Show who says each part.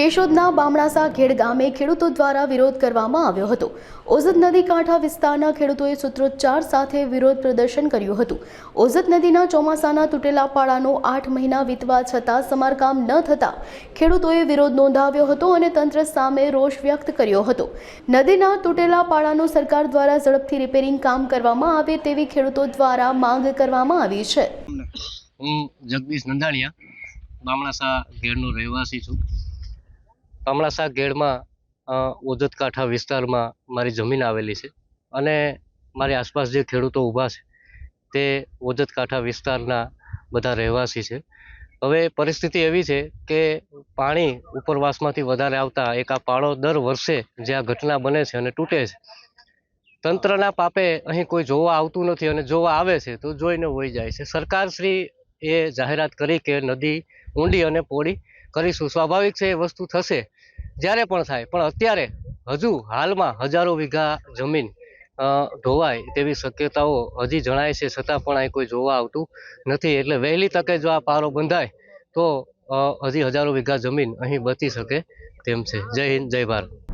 Speaker 1: કેશોદના બામણાસા ખેડ ગામે ખેડૂતો દ્વારા વિરોધ કરવામાં આવ્યો હતો. ઓઝત નદી કાંઠા વિસ્તારના ખેડૂતોએ સૂત્રોચ્ચાર સાથે વિરોધ પ્રદર્શન કર્યું હતું. ઓઝત નદીના ચોમાસાના તૂટેલા પાળાનો આઠ મહિના વીતવા છતાં સમારકામ ન થતાં ખેડૂતોએ વિરોધ નોંધાવ્યો હતો અને તંત્ર સામે રોષ વ્યક્ત કર્યો હતો. નદીના તૂટેલા પાળાનું સરકાર દ્વારા ઝડપથી રિપેરિંગ કામ કરવામાં આવે તેવી ખેડૂતો દ્વારા માંગ કરવામાં આવી છે.
Speaker 2: હું જગદીશ નંદાણીયા, બામણાસા ગેડનો રહેવાસી છું. બામણાસા ગેડમાં ઓદત કાંઠા વિસ્તારમાં મારી જમીન આવેલી છે. અને મારી આસપાસ જે ખેડૂતો ઊભા છે, તે ઓદત કાંઠા વિસ્તારના બધા રહેવાસી છે. હવે પરિસ્થિતિ એવી છે કે પાણી ઉપરવાસમાંથી વધારે આવતા એક આ પાળો દર વર્ષે જે આ ઘટના બને છે અને તૂટે છે, તંત્રના પાપે અહીં કોઈ જોવા આવતું નથી અને જોવા આવે છે તો જોઈને વહી જાય છે. સરકારશ્રી એ જાહેરાત કરી કે નદી ઊંડી અને પહોળી કરીશું. સ્વાભાવિક છે એ વસ્તુ થશે. જ્યારે પણ થાય. પણ અત્યારે હજુ હાલમાં હજારો વીઘા જમીન અ, ઢોવાય તેવી શક્યતાઓ હજી જણાય છે. છતાં પણ અહીં કોઈ જોવા આવતું નથી. એટલે વહેલી તકે જો આ પારો બંધાય તો હજી હજારો વીઘા જમીન અહીં બચી શકે તેમ છે. જય હિન્દ જય ભારત.